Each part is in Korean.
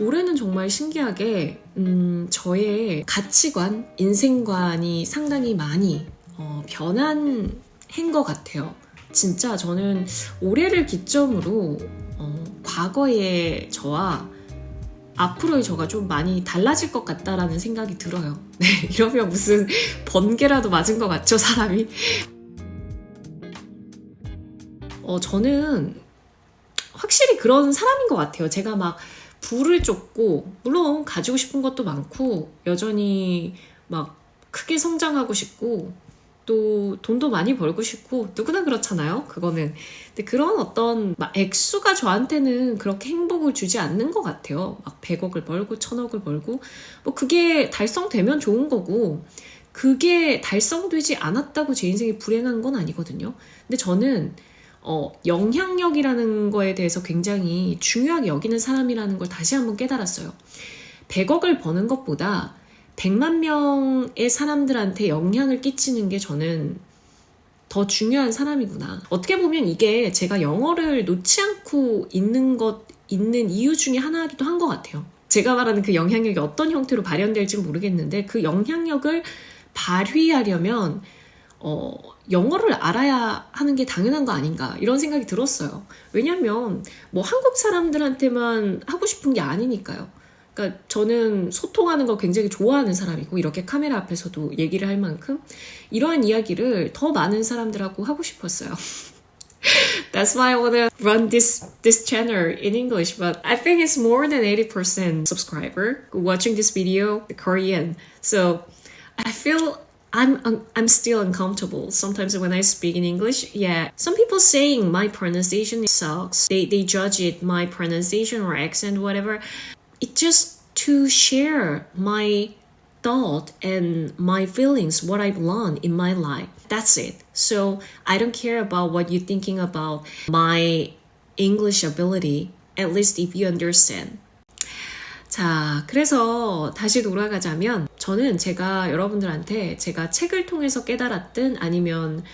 올해는 정말 신기하게 음, 저의 가치관, 인생관이 상당히 많이 어, 변한 해인 것 같아요. 진짜 저는 올해를 기점으로 어, 과거의 저와 앞으로의 저가 좀 많이 달라질 것 같다라는 생각이 들어요. 네, 이러면 무슨 번개라도 맞은 것 같죠, 사람이? 어, 저는 확실히 그런 사람인 것 같아요. 제가 막 부를 쫓고, 물론 가지고 싶은 것도 많고, 여전히 막 크게 성장하고 싶고, 또 돈도 많이 벌고 싶고, 누구나 그렇잖아요. 그거는. 근데 그런 어떤 막 액수가 저한테는 그렇게 행복을 주지 않는 것 같아요. 막 100억을 벌고, 1000억을 벌고, 뭐 그게 달성되면 좋은 거고, 그게 달성되지 않았다고 제 인생이 불행한 건 아니거든요. 근데 저는 어, 영향력이라는 거에 대해서 굉장히 중요하게 여기는 사람이라는 걸 다시 한번 깨달았어요. 100억을 버는 것보다 100만 명의 사람들한테 영향을 끼치는 게 저는 더 중요한 사람이구나. 어떻게 보면 이게 제가 영어를 놓지 않고 있는 것, 있는 이유 중에 하나이기도 한 것 같아요. 제가 말하는 그 영향력이 어떤 형태로 발현될지 모르겠는데 그 영향력을 발휘하려면 어, 영어를 알아야 하는 게 당연한 거 아닌가 이런 생각이 들었어요. 왜냐면 뭐 한국 사람들한테만 하고 싶은 게 아니니까요. 그러니까 저는 소통하는 걸 굉장히 좋아하는 사람이고 이렇게 카메라 앞에서도 얘기를 할 만큼 이러한 이야기를 더 많은 사람들하고 하고 싶었어요. That's why I wanna run this this channel in English, but I think it's more than 80% subscriber watching this video Korean. So I feel I'm un- I'm still uncomfortable sometimes when I speak in English. Yeah, some people saying my pronunciation sucks. They they judge it my pronunciation or accent whatever. It just to share my thought and my feelings, what I've learned in my life. That's it. So I don't care about what you're thinking about my English ability. At least if you understand. 자, 그래서 다시 돌아가자면 저는 제가 여러분들한테 제가 책을 통해서 깨달았든 아니면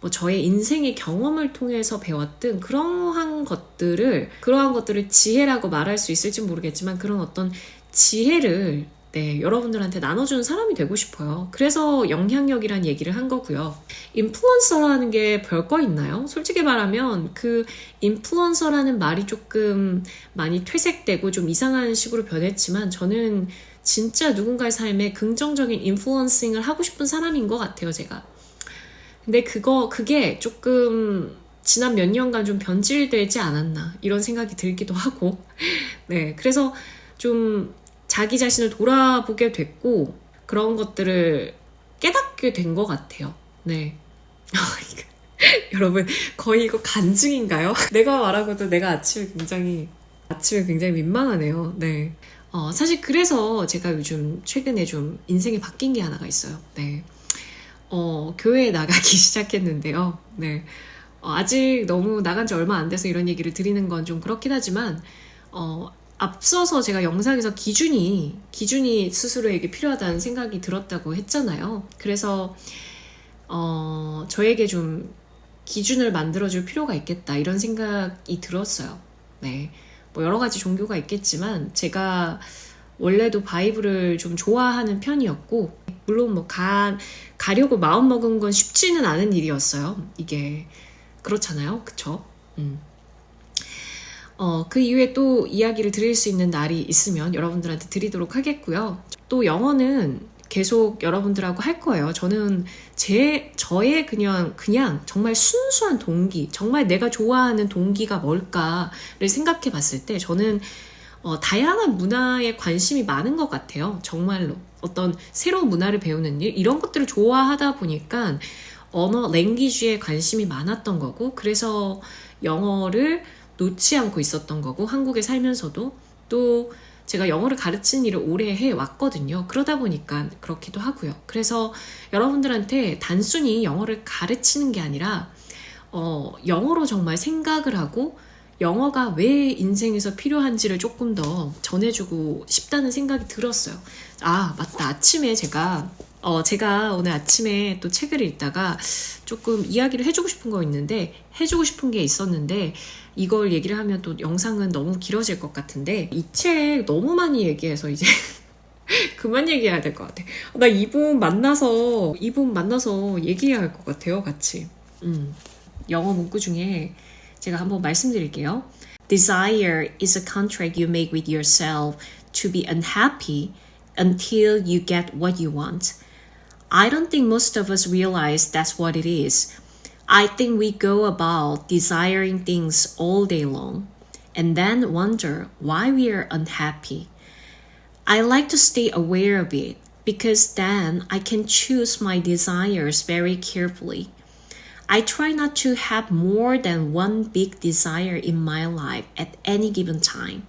뭐 저의 인생의 경험을 통해서 배웠든 그러한 것들을 그러한 것들을 지혜라고 말할 수 있을지 모르겠지만 그런 어떤 지혜를 네, 여러분들한테 나눠주는 사람이 되고 싶어요. 그래서 영향력이란 얘기를 한 거고요. 인플루언서라는 게 별거 있나요? 솔직히 말하면 그 인플루언서라는 말이 조금 많이 퇴색되고 좀 이상한 식으로 변했지만 저는 진짜 누군가의 삶에 긍정적인 인플루언싱을 하고 싶은 사람인 것 같아요, 제가. 근데 그거, 그게 조금 지난 몇 년간 좀 변질되지 않았나, 이런 생각이 들기도 하고. 네, 그래서 좀 자기 자신을 돌아보게 됐고 그런 것들을 깨닫게 된 것 같아요. 네. 여러분 거의 이거 간증인가요? 내가 말하고도 내가 아침에 굉장히 아침에 굉장히 민망하네요. 네. 어, 사실 그래서 제가 요즘 최근에 좀 인생이 바뀐 게 하나가 있어요. 네. 어, 교회에 나가기 시작했는데요. 네. 어, 아직 너무 나간 지 얼마 안 돼서 이런 얘기를 드리는 건 좀 그렇긴 하지만, 어, 앞서서 제가 영상에서 기준이, 기준이 스스로에게 필요하다는 생각이 들었다고 했잖아요. 그래서, 어, 저에게 좀 기준을 만들어줄 필요가 있겠다. 이런 생각이 들었어요. 네. 뭐 여러 가지 종교가 있겠지만, 제가 원래도 바이블을 좀 좋아하는 편이었고, 물론 뭐 가, 가려고 마음 먹은 건 쉽지는 않은 일이었어요. 이게. 그렇잖아요. 그쵸? 음. 어, 그 이후에 또 이야기를 드릴 수 있는 날이 있으면 여러분들한테 드리도록 하겠고요. 또 영어는 계속 여러분들하고 할 거예요. 저는 제, 저의 그냥, 그냥 정말 순수한 동기, 정말 내가 좋아하는 동기가 뭘까를 생각해 봤을 때 저는 어, 다양한 문화에 관심이 많은 것 같아요. 정말로. 어떤 새로운 문화를 배우는 일, 이런 것들을 좋아하다 보니까 언어, 랭귀지에 관심이 많았던 거고, 그래서 영어를 놓지 않고 있었던 거고 한국에 살면서도 또 제가 영어를 가르치는 일을 오래 해 왔거든요. 그러다 보니까 그렇기도 하고요. 그래서 여러분들한테 단순히 영어를 가르치는 게 아니라 어, 영어로 정말 생각을 하고 영어가 왜 인생에서 필요한지를 조금 더 전해주고 싶다는 생각이 들었어요. 아, 맞다. 아침에 제가 어, 제가 오늘 아침에 또 책을 읽다가 조금 이야기를 해주고 싶은 거 있는데, 해주고 싶은 게 있었는데, 이걸 얘기를 하면 또 영상은 너무 길어질 것 같은데, 이 책 너무 많이 얘기해서 이제 그만 얘기해야 될 것 같아. 나 이분 만나서, 이분 만나서 얘기해야 할 것 같아요, 같이. 음. 영어 문구 중에 제가 한번 말씀드릴게요. Desire is a contract you make with yourself to be unhappy until you get what you want. I don't think most of us realize that's what it is. I think we go about desiring things all day long and then wonder why we are unhappy. I like to stay aware of it because then I can choose my desires very carefully. I try not to have more than one big desire in my life at any given time.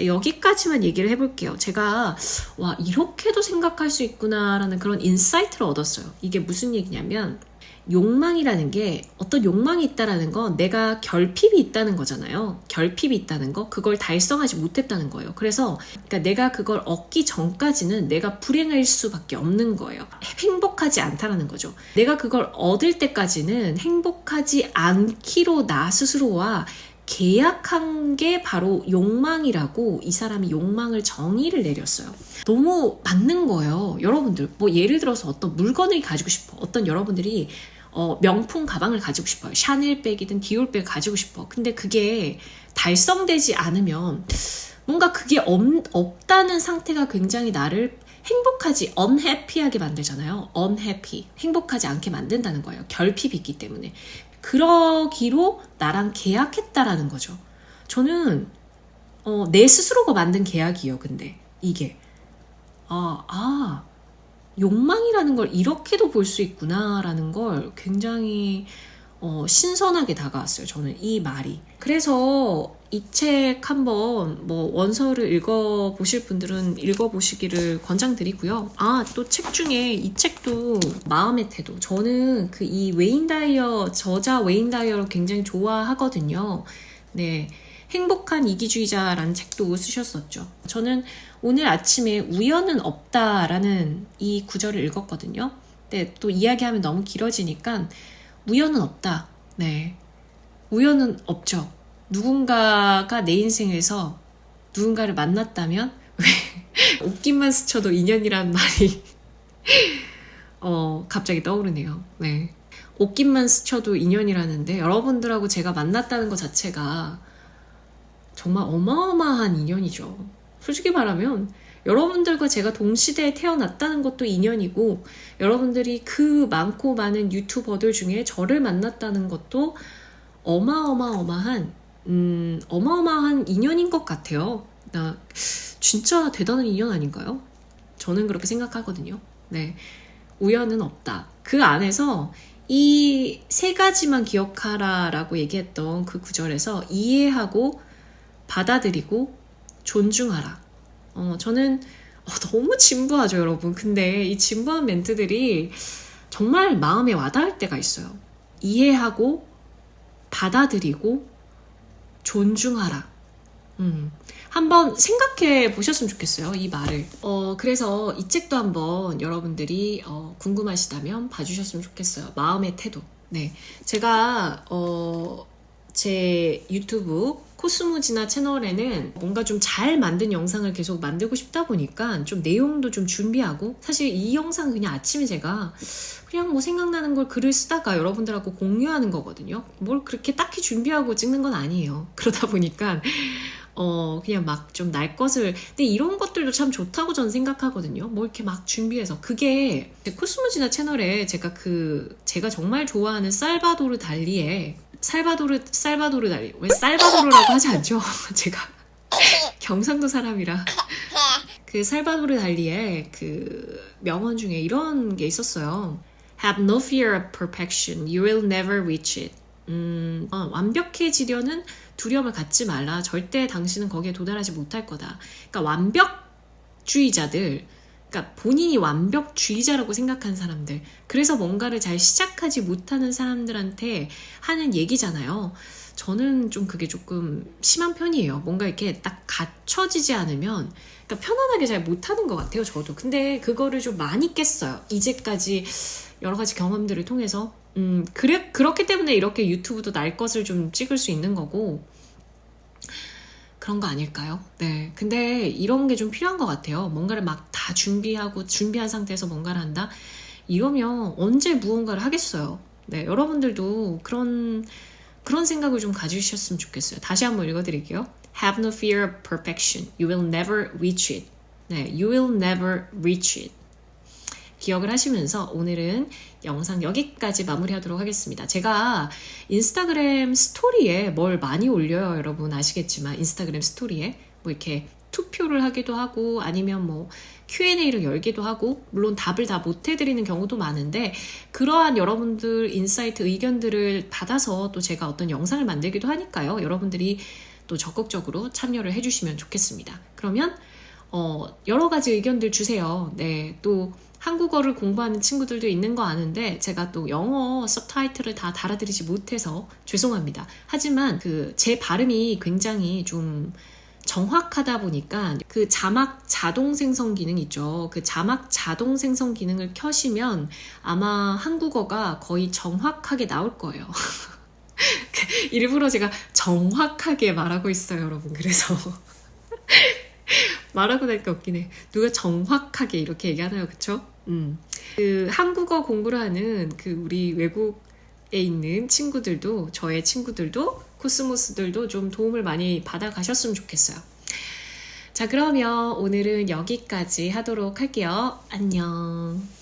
자, 여기까지만 얘기를 해볼게요. 제가, 와, 이렇게도 생각할 수 있구나라는 그런 인사이트를 얻었어요. 이게 무슨 얘기냐면, 욕망이라는 게 어떤 욕망이 있다라는 건 내가 결핍이 있다는 거잖아요. 결핍이 있다는 거, 그걸 달성하지 못했다는 거예요. 그래서 그러니까 내가 그걸 얻기 전까지는 내가 불행할 수밖에 없는 거예요. 행복하지 않다라는 거죠. 내가 그걸 얻을 때까지는 행복하지 않기로 나 스스로와 계약한 게 바로 욕망이라고 이 사람이 욕망을 정의를 내렸어요. 너무 맞는 거예요. 여러분들, 뭐 예를 들어서 어떤 물건을 가지고 싶어. 어떤 여러분들이 어, 명품 가방을 가지고 싶어요. 샤넬백이든 디올백을 가지고 싶어. 근데 그게 달성되지 않으면 뭔가 그게 없, 없다는 상태가 굉장히 나를 행복하지, unhappy하게 만들잖아요. unhappy. 행복하지 않게 만든다는 거예요. 결핍이 있기 때문에. 그러기로 나랑 계약했다라는 거죠. 저는, 어, 내 스스로가 만든 계약이요, 근데. 이게. 아, 아, 욕망이라는 걸 이렇게도 볼 수 있구나라는 걸 굉장히 어, 신선하게 다가왔어요. 저는 이 말이. 그래서 이 책 한번 뭐 원서를 읽어 보실 분들은 읽어 보시기를 권장드리고요. 아, 또 책 중에 이 책도 마음의 태도. 저는 그 이 웨인 다이어, 저자 웨인 다이어를 굉장히 좋아하거든요. 네. 행복한 이기주의자라는 책도 쓰셨었죠. 저는 오늘 아침에 우연은 없다라는 이 구절을 읽었거든요. 근데 또 이야기하면 너무 길어지니까 우연은 없다. 네. 우연은 없죠. 누군가가 내 인생에서 누군가를 만났다면 왜 옷깃만 스쳐도 인연이란 말이 어 갑자기 떠오르네요. 네. 옷깃만 스쳐도 인연이라는데 여러분들하고 제가 만났다는 것 자체가 정말 어마어마한 인연이죠. 솔직히 말하면 여러분들과 제가 동시대에 태어났다는 것도 인연이고 여러분들이 그 많고 많은 유튜버들 중에 저를 만났다는 것도 어마어마어마한 음, 어마어마한 인연인 것 같아요. 나 진짜 대단한 인연 아닌가요? 저는 그렇게 생각하거든요. 네. 우연은 없다. 그 안에서 이 세 가지만 기억하라 라고 얘기했던 그 구절에서 이해하고 받아들이고 존중하라. 어, 저는 어, 너무 진부하죠, 여러분. 근데 이 진부한 멘트들이 정말 마음에 와닿을 때가 있어요. 이해하고 받아들이고 존중하라. 음. 한번 생각해 보셨으면 좋겠어요, 이 말을. 어, 그래서 이 책도 한번 여러분들이 어, 궁금하시다면 봐주셨으면 좋겠어요. 마음의 태도. 네. 제가, 어, 제 유튜브 코스모지나 채널에는 뭔가 좀 잘 만든 영상을 계속 만들고 싶다 보니까 좀 내용도 좀 준비하고 사실 이 영상 그냥 아침에 제가 그냥 뭐 생각나는 걸 글을 쓰다가 여러분들하고 공유하는 거거든요. 뭘 그렇게 딱히 준비하고 찍는 건 아니에요. 그러다 보니까 어, 그냥 막 좀 날 것을. 근데 이런 것들도 참 좋다고 저는 생각하거든요. 뭐 이렇게 막 준비해서. 그게 코스모지나 채널에 제가 그, 제가 정말 좋아하는 살바도르 달리에 살바도르 살바도르 다리 왜 살바도르라고 하지 않죠? 제가 경상도 사람이라 그 살바도르 달리의 그 명언 중에 이런 게 있었어요. Have no fear of perfection. You will never reach it. 음, 어, 완벽해지려는 두려움을 갖지 말라. 절대 당신은 거기에 도달하지 못할 거다. 그러니까 완벽주의자들 그러니까 본인이 완벽주의자라고 생각한 사람들, 그래서 뭔가를 잘 시작하지 못하는 사람들한테 하는 얘기잖아요. 저는 좀 그게 조금 심한 편이에요. 뭔가 이렇게 딱 갖춰지지 않으면, 그러니까 편안하게 잘 못하는 것 같아요, 저도. 근데 그거를 좀 많이 깼어요. 이제까지 여러 가지 경험들을 통해서. 음, 그래, 그렇기 때문에 이렇게 유튜브도 날 것을 좀 찍을 수 있는 거고, 그런 거 아닐까요? 네. 근데 이런 게 좀 필요한 것 같아요. 뭔가를 막 다 준비하고 준비한 상태에서 뭔가를 한다? 이러면 언제 무언가를 하겠어요? 네. 여러분들도 그런, 그런 생각을 좀 가지셨으면 좋겠어요. 다시 한번 읽어드릴게요. Have no fear of perfection. You will never reach it. 네. You will never reach it. 기억을 하시면서 오늘은 영상 여기까지 마무리하도록 하겠습니다. 제가 인스타그램 스토리에 뭘 많이 올려요, 여러분 아시겠지만 인스타그램 스토리에 뭐 이렇게 투표를 하기도 하고 아니면 뭐 Q&A를 열기도 하고 물론 답을 다 못 해드리는 경우도 많은데 그러한 여러분들 인사이트 의견들을 받아서 또 제가 어떤 영상을 만들기도 하니까요. 여러분들이 또 적극적으로 참여를 해주시면 좋겠습니다. 그러면 어, 여러 가지 의견들 주세요. 네, 또 한국어를 공부하는 친구들도 있는 거 아는데 제가 또 영어 서브타이틀을 다 달아드리지 못해서 죄송합니다. 하지만 그 제 발음이 굉장히 좀 정확하다 보니까 그 자막 자동 생성 기능 있죠. 그 자막 자동 생성 기능을 켜시면 아마 한국어가 거의 정확하게 나올 거예요. 일부러 제가 정확하게 말하고 있어요, 여러분. 그래서 말하고 나니까 웃기네. 누가 정확하게 이렇게 얘기하나요, 그쵸? 음. 그 한국어 공부를 하는 그 우리 외국에 있는 친구들도, 저의 친구들도, 코스모스들도 좀 도움을 많이 받아 가셨으면 좋겠어요. 자, 그러면 오늘은 여기까지 하도록 할게요. 안녕.